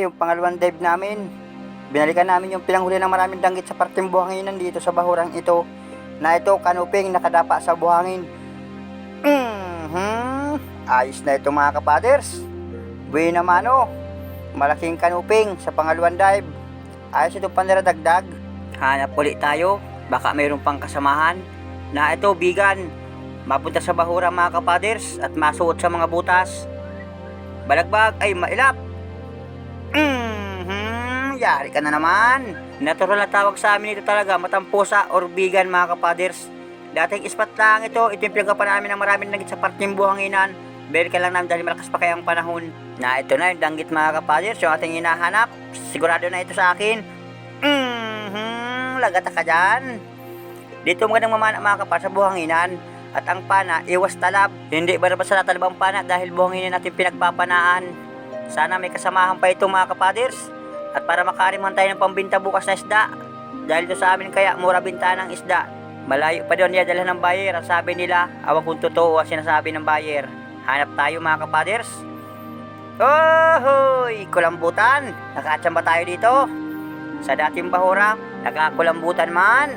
yung pangalawang dive namin. Binalikan namin yung pinanghuli ng maraming danggit sa parteng buhanginan dito sa bahurang ito. Na ito, kanuping nakadapa sa buhangin. Mhm. Ayos na ito mga kapaders. Buena mano. Malaking kanuping sa pangalawang dive. Ayos ito pandaradagdag. Hanap ulit tayo. Baka mayroon pang kasamahan. Na ito, bigan. Mapunta sa bahura mga kapaders at masuot sa mga butas. Balagbag ay mailap. Yari ka na naman. Natural na tawag sa amin ito talaga, matampusa or bigan mga kapaders. Dating ispat lang ito, ito yung pinagapan namin ng maraming danggit sa parting buhanginan. Beri ka lang namin dahil malakas pa kaya ang panahon. Na ito na yung danggit mga kapaders, yung ating hinahanap. Sigurado na ito sa akin. Mhm, lagata ka dyan. Dito magandang mamana mga kapar sa buhanginan. At ang pana, iwas talab. Hindi ba sa talab ang pana dahil buhanginin natin pinagpapanaan. Sana may kasamahan pa ito mga kapaders. At para makariman tayo ng pambinta bukas na isda. Dahil ito sa amin kaya mura binta ng isda. Malayo pa doon niya dala ng buyer. Ang sabi nila, awan kung totoo ang sinasabi ng buyer. Hanap tayo mga kapaders. Ohoy! Kulambutan! Nakatsamba tayo dito. Sa dating bahura, nakakulambutan man.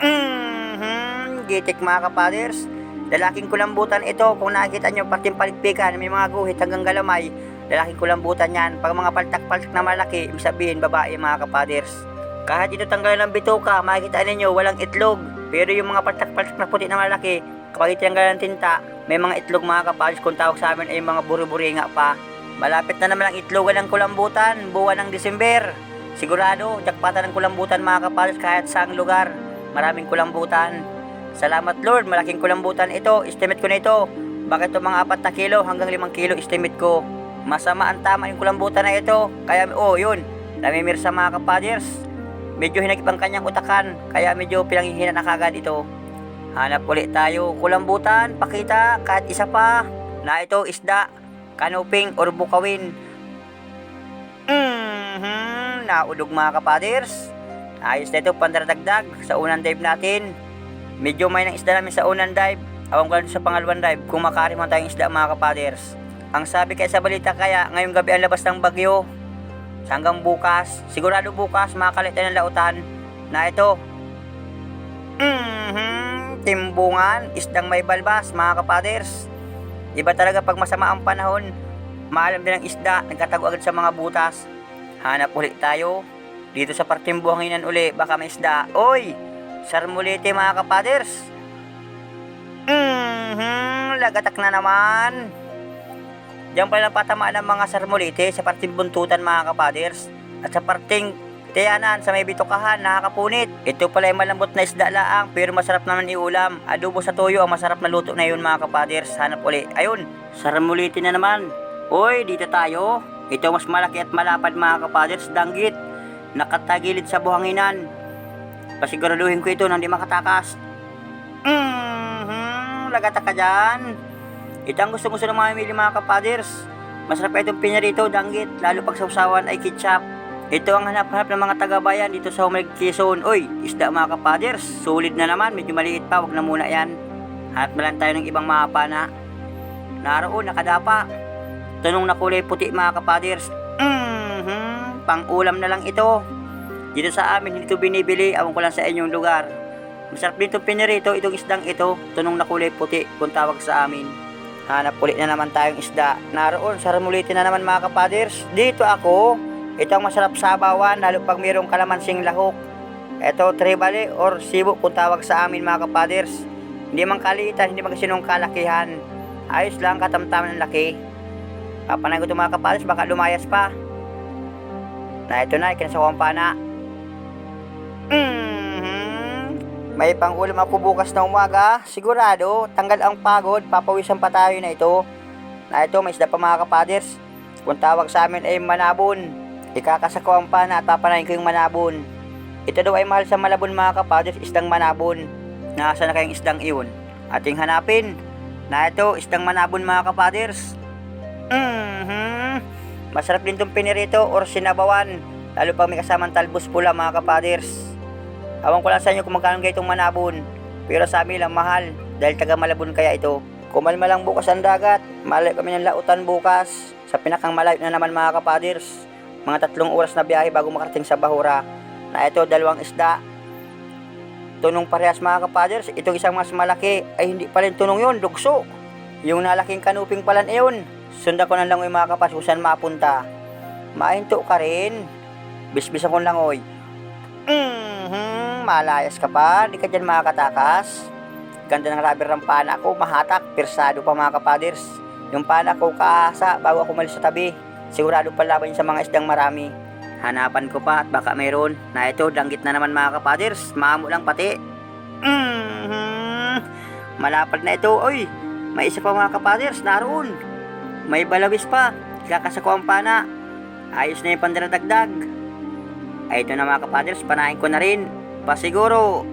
Mhm, gitik mga kapaders. Lalaking kulambutan ito. Kung nakikita nyo, parting paligpikan, may mga guhit hanggang galamay. Lalaking kulambutan yan. Pag mga paltak-paltak na malaki, ibig sabihin babae mga kapaders. Kahit ito tanggalan ng bituka, makikita ninyo walang itlog. Pero yung mga paltak-paltak na puti na malaki, kapag itanggalan ng tinta, may mga itlog mga kapaders. Kung tawag sa amin ay mga buri-buri nga pa. Malapit na naman ang itlogan ng kulambutan, buwan ng Desember. Sigurado, jakpatan ng kulambutan mga kapaders kahit saang lugar. Maraming kulambutan. Salamat Lord, malaking kulambutan ito. Estimate ko na ito. Bakit ito mga 4 na kilo hanggang 5 kilo estimate ko. Masama ang tama yung kulambutan na ito. Kaya, oh yun, namimir sa mga kapaders. Medyo hinagip ang kanyang utakan, kaya medyo pinanghihina na kagad ito. Hanap ulit tayo. Kulambutan, pakita, kahit isa pa. Na ito, isda, kanuping, or bukawin. Mhm, naulog mga kapaders. Ayos na ito, pandaradagdag sa unang dive natin. Medyo may ng isda namin sa unang dive. Awang ko sa pangalawang dive kung makariman tayong isda mga kapaders. Ang sabi kaya sa balita kaya, ngayong gabi ang labas ng bagyo. Hanggang bukas, sigurado bukas makakalit tayo ng lautan na ito. Mhm, timbungan, isdang may balbas mga kapaders. Iba talaga pag masama ang panahon, maalam din ang isda, nagkatago agad sa mga butas. Hanap ulit tayo. Dito sa parting buhanginan uli, baka may isda. Oy! Sarmulete mga kapaders. Mhm, lagatak na naman. Diyan pala napatamaan ng mga sarmulete sa parting buntutan mga kapaders. At sa parting tiyanan sa may bitukahan, nakakapunit. Ito pala ay malambot na isda laang, pero masarap naman iulam. Adobo sa toyo ang masarap na luto na yun mga kapaders. Hanap uli. Ayun, sarmulete na naman. Uy, dito tayo. Ito mas malaki at malapad mga kapaders, danggit. Nakatagilid sa buhanginan. Pasiguraduhin ko ito nang di makatakas. Mhm, lagata ka dyan. Ito ang gusto-gusto ng mga mili mga kapaders. Masarap itong pinarito, danggit, lalo pag sausawan ay ketchup. Ito ang hanap-hanap ng mga taga-bayan dito sa Humalig Quezon. Uy, isda mga kapaders, solid na naman, medyo maliit pa, wag na muna yan. Hanap na lang tayo ng ibang mga pana. Naroon, nakadapa. Tanong na kulay puti mga kapaders. Mhm, pang-ulam na lang ito. Dito sa amin, hindi ito binibili. Awan ko lang sa inyong lugar. Masarap dito pinirito, itong isdang ito. Tunong na kulay puti, kung tawag sa amin. Hanap ulit na naman tayong isda. Naroon, sarmulitin na naman mga kapaders. Dito ako, ito ang masarap sabawan, lalo pag mayroong kalamansing lahok. Ito, tribale or sibo kung tawag sa amin mga kapaders. Hindi man kaliitan, hindi man kasinong kalakihan. Ayos lang, katamtaman ng laki. Papanay ko ito mga kapaders, baka lumayas pa. Na ito na, ikinasawang pana. Mhm. May pangulam ako bukas na umaga. Sigurado, tanggal ang pagod, papawisan pa tayo na ito. Na ito, may isda pa mga kapaders. Kung tawag sa amin ay manabon. Ikakasako ang pana at papanayin ko yung manabon. Ito daw ay mahal sa malabon mga kapaders, isdang manabon. Nasa na kayong isdang iyon? Ating hanapin. Na ito, isdang manabon mga kapaders. Mhm. Masarap din itong pinirito or sinabawan. Lalo pag may kasamang talbos pula mga kapaders. Awan ko lang sa inyo kung magkano itong manabon. Pero sa amin lang mahal dahil taga Malabon kaya ito. Kumalma lang bukas ang dagat. Malayo kami ng lautan bukas. Sa pinakang malayo na naman mga kapaders. mga tatlong oras na biyahe bago makarating sa Bahura. Na ito, dalawang isda. Tunong parehas mga kapaders, itong isang mas malaki ay hindi pa rin tunong yun, dugso. Yung nalaking kanuping palan iyon, sunda ko na lang yung mga kapas kung saan mapunta. Mahinto ka rin. Bisbisan ko lang oy. Mhm, malayas ka pa, di ka dyan makakatakas. Ganda ng rubber ng pana ko, mahatak, pirsado pa mga kapaders. Yung pana ko kaasa bago ako umalis sa tabi. Sigurado palaban yun sa mga isdang marami. Hanapan ko pa at baka mayroon. Na ito, danggit na naman mga kapaders. Maamo lang pati. Mhm. Malapad na ito. Oy, may isa pa mga kapaders. Naroon. May balawis pa. Kakasako ang pana. Ayos na yung pandaradagdag. Ay, ito na mga kapaders. Panahin ko na rin. Pasiguro.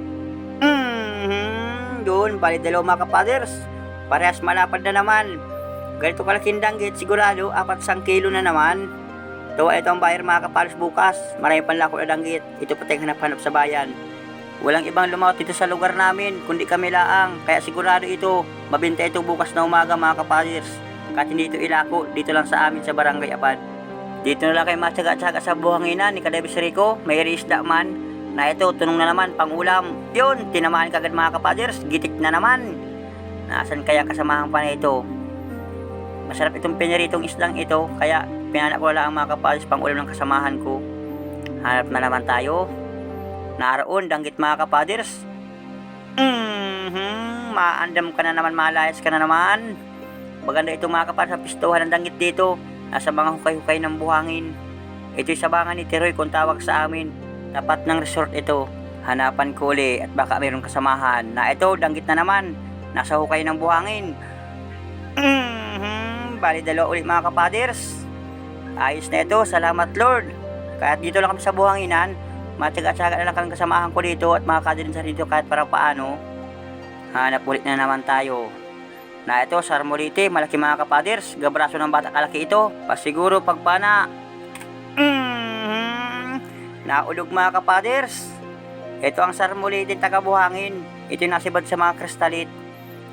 Mhm. Doon, bali dalawa mga kapaders. Parehas malapad na naman. Ganito kalaking danggit, sigurado, apat sang kilo na naman. Tawa ito ang buyer mga kapalos bukas. Marami pang lako na danggit. Ito pati hanap-hanap sa bayan. Walang ibang lumawat dito sa lugar namin, kundi kami laang. Kaya sigurado ito, mabinta ito bukas na umaga mga kapalos. Kahit hindi ito ilako, dito lang sa amin sa Barangay Apad. Dito na lang kayo matsaga-tsaga sa buhanginan ni Kadebis Rico, may isda man. Na ito, tunong na naman, pang ulam. Yun, tinamaan kagad mga kapaders, gitik na naman. Nasaan kaya kasamahan pa na ito? Masarap itong pinaritong isdang ito, kaya pinanak ko lang ang mga kapaders pang ulam ng kasamahan ko. Hanap na naman tayo. Naroon, danggit mga kapaders. Mhm, maandam ka na naman, malayas ka na naman. Maganda itong mga kapaders sa pistuhan ng danggit dito. Nasa mga hukay-hukay ng buhangin. Ito'y sabangan ni Tiroy kung tawag sa amin. Tapat ng resort ito. Hanapan ko uli at baka mayroong kasamahan. Na ito, danggit na naman. Nasa hukay ng buhangin. Mhm, bali dalawa ulit mga kapaders. Ayos na ito, salamat Lord. Kahit dito lang kami sa buhanginan, matyaga-tyaga na lang kami kasamahan ko dito at makakadirin sa dito kahit para paano. Hanap ulit na naman tayo. Na ito, sarmolite, malaki mga kapaders. Gabraso ng bata kalaki ito. Pasiguro pagpana. Naulog mga kapaders. Ito ang sarmolite tagabuhangin. Ito yung nasibad sa mga kristalit.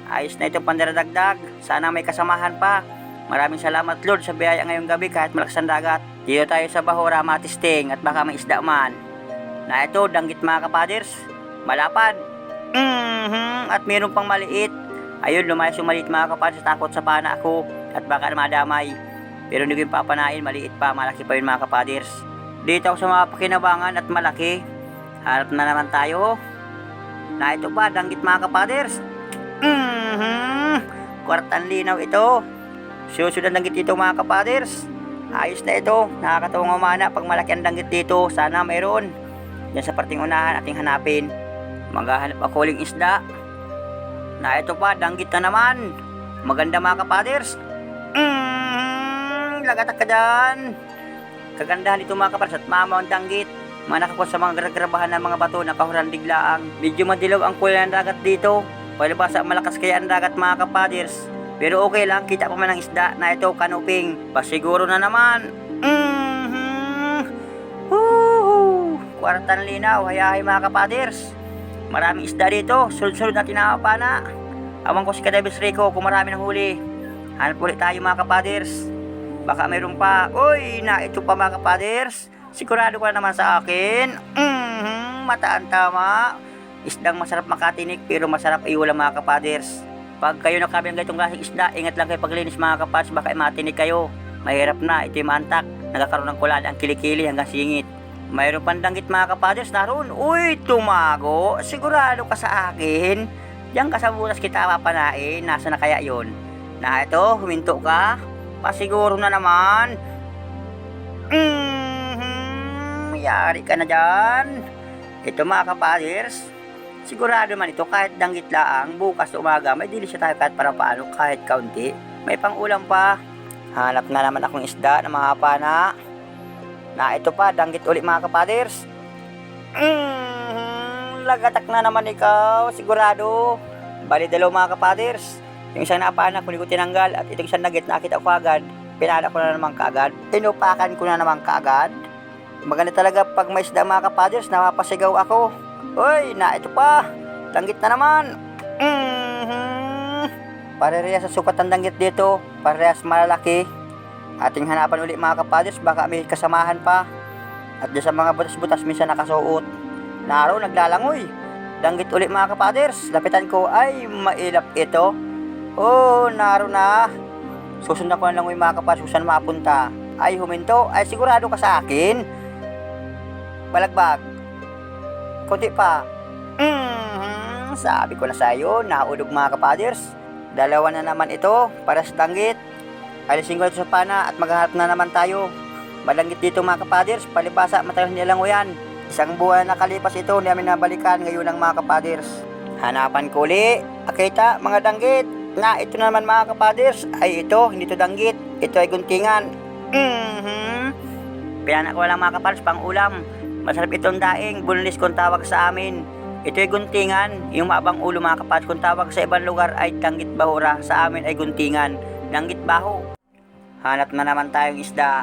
Ayos na itong pandaradagdag. Sana may kasamahan pa. Maraming salamat Lord sa biyaya ngayong gabi kahit malakas ang dagat. Dito tayo sa Bahura matisting at baka may isda man. Na ito, danggit mga kapaders. Malapad. Mhm. At meron pang maliit. Ayun, lumayas yung maliit mga kapaders. Takot sa pana ako at baka madamay. Pero hindi ko yung papanain. Maliit pa, malaki pa yun mga kapaders. Dito ako sa mga pakinabangan at malaki. Harap na naman tayo. Na ito pa, danggit mga kapaders. Mhm. Kwartan linaw ito. Susunod ang danggit dito mga kapaders. Ayos na ito. Nakakatawang umana pag malaki ang danggit dito. Sana mayroon. Yan sa parting unahan ating hanapin. Maghahanap ako uling isda. Na ito pa, danggit na naman. Maganda mga kapaders. Mm, lagatak ka dyan. Kagandahan dito mga kapaders at mama ang danggit. Mga nakakuha sa mga gragrabahan ng mga bato na kahuran biglaang. Medyo madilaw ang kulay ng dagat dito. Palibasa malakas kaya ang dagat mga kapaders. Pero okay lang, kita pa man ang isda na ito kanuping. Pasiguro na naman. Mhm. Woohoo! Kwartan linaw, hayahay mga kapaders. Maraming isda dito, sunod-sunod na tinapa na. Awang ko si Kadebis Rico kung marami ng huli. Hanap ulit tayo mga kapaders. Baka mayroon pa. Uy, na ito pa mga kapaders. Sigurado ka naman sa akin. Mhm, mataan tama. Isdang masarap makatinik pero masarap iulam mga kapaders. Pag kayo nakabi ng ganitong klaseng isda, ingat lang kayo paglinis mga kapaders baka matinik kayo. Mahirap na, ito yung maantak. Nagkakaroon ng kulala ang kilikili hanggang singit. Mayroon pang danggit mga kapaders naroon. Uy, tumago. Sigurado ka sa akin. Diyan ka sa butas kita papanain. Nasa na kaya yon? Na ito, huminto ka. Pasiguro na naman. Mhm, yari ka na dyan. Ito mga kapaders. Sigurado man ito kahit danggit laang bukas umaga may dili siya tayo kahit para paano kahit kaunti. May pangulam pa. Hanap na naman akong isda na mga pana. Na ito pa, danggit ulit mga kapaders. Mm, lagatak na naman ikaw, sigurado. Bali dalaw mga kapaders. Yung isang napana ko, ko tinanggal at itong isang nugget nakita ko agad. Pinala ko na naman kaagad. Inupakan ko na naman kaagad. Maganda talaga pag may isda mga kapaders, napapasigaw ako. Uy, na ito pa. Danggit na naman. Mhm. Parehas sa sukat ng danggit dito. Parehas malalaki. Ating hanapan uli mga kapaders, baka may kasamahan pa. At sa mga butas-butas minsan nakasuot. Naro, naglalangoy. Danggit uli mga kapaders. Lapitan ko ay mailap ito. Oh, naro na. Susundan ko na lang mga saan mapunta. Ay, huminto. Ay, sigurado ka sa akin. Balagbag. Kunti pa. Mhm, sabi ko na sa iyo, naulog mga kapaders. Dalawa na naman ito para sa danggit. Alisin ko ito sa pana at maghahanap na naman tayo. Malanggit dito mga kapaders, palibasa matagal nilang yan. Isang buwan na nakalipas ito, hindi namin nabalikan ngayon ng mga kapaders. Hanapan ko uli, akita mga danggit. Na ito na naman mga kapaders, ay ito, hindi ito danggit, ito ay guntingan. Mhm. Pinana ko lang mga kapaders pang ulam. Masarap itong daing, bunlis kung tawag sa amin. Ito ay guntingan, yung maabang ulo mga kapaders kung tawag sa ibang lugar ay danggit bahura, sa amin ay guntingan, danggit baho. Hanap na naman tayong isda.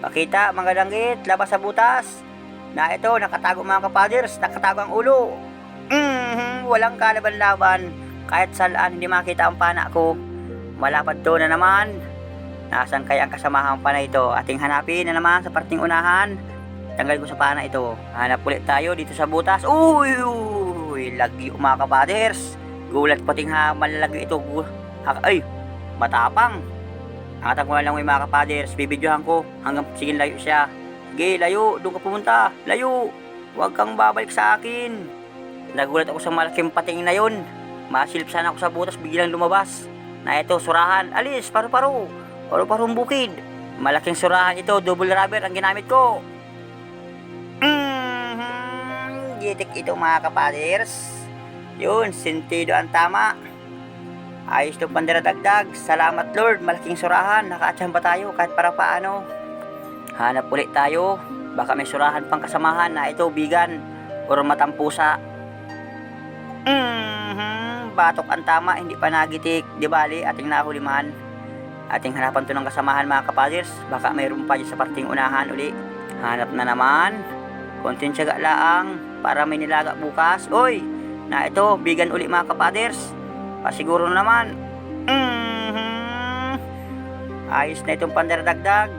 Pakita mga danggit, labas sa butas. Na ito, nakatago mga kapaders, nakatago ang ulo. Mhm, walang kalaban-laban. Kahit saan hindi makita ang pana ko. Malapad to na naman. Nasaan kaya ang kasamahan pa na ito? Ating hanapin na naman sa parting unahan. Tanggal ko sa pana ito. Hanap ulit tayo dito sa butas. Uy, uy, lagyo mga kapaders. Gulat pating ha, malalagyo ito. Ay, matapang. Angatan ko na lang yung mga kapaders. Bibidyohan ko hanggang sige layo siya. Sige, layo. Doon ka pumunta. Layo. Huwag kang babalik sa akin. Nagulat ako sa malaking pating na yun. Masilip sana ako sa butas, biglang lumabas. Na ito, surahan. Alis, paru-paro. Paru-parong bukid. Malaking surahan ito, double rubber ang ginamit ko. Mhm, gitik ito mga kapaders. Yun, sentido ang tama. Ayos itong pandiradagdag. Salamat Lord, malaking surahan. Nakaatsahan pa tayo kahit para paano. Hanap ulit tayo. Baka may surahan pang kasamahan na ito, bigan. Or matampusa. Batok ang tama, hindi pa nagitik. Di bali, ating nahuliman. Ating hanapan to ng kasamahan mga kapaders. Baka mayroon pa dyan sa parting unahan uli. Hanap na naman. Konting tiyaga laang para may nilaga bukas. Oy, na ito, bigan uli mga kapaders. Pasiguro naman. Mhm. Ayos na itong pandaradagdag.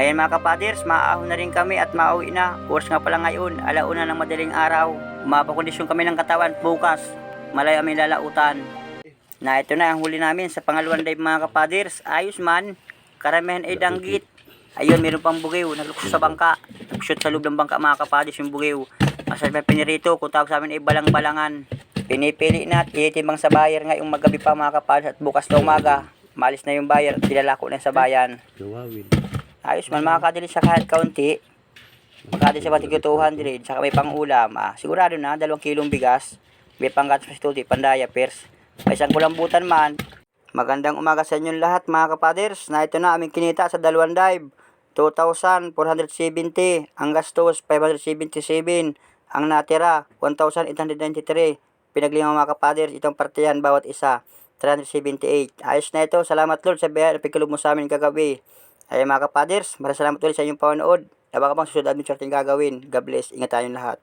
Ayan mga kapaders, maahon na rin kami at mauwi na. Oras nga pala ngayon, alauna ng madaling araw. Mapakondisyon kami ng katawan bukas. Malay aming lalautan. Na ito na ang huli namin sa pangalawang dive mga kapaders. Ayos man. Karamihan ay danggit. Ayun, meron pang bugew. Nagluksot sa bangka. Nagshot sa loob ng bangka mga kapaders yung bugew. Masarap na pinirito. Kung tawag sa amin ay balang-balangan. Pinipili na at ititimbang sa bayer ngayong magabi pa mga kapaders at bukas na umaga. Malis na yung bayer at pilalako na sa bayan. Ayos man makakadili sa kahit kaunti. Makakadili sa batig 200. Saka may pang ulam. Ah, sigurado na, dalawang kilong bigas. Sa studio, pandaya, pers. May isang kulambutan man. Magandang umaga sa inyong lahat mga kapaders. Na ito na aming kinita sa dalawang dive. 2,470. Ang gastos, 577. Ang natira, 1,893. Pinaglima mga kapaders, itong partihan bawat isa. 378. Ayos na ito. Salamat Lord sa biyaya na mo sa amin kagabi. Ay mga kapaders, maraming salamat ulit sa inyong panonood. Abang abang susunod adventure ating gagawin. God bless. Ingat tayong lahat.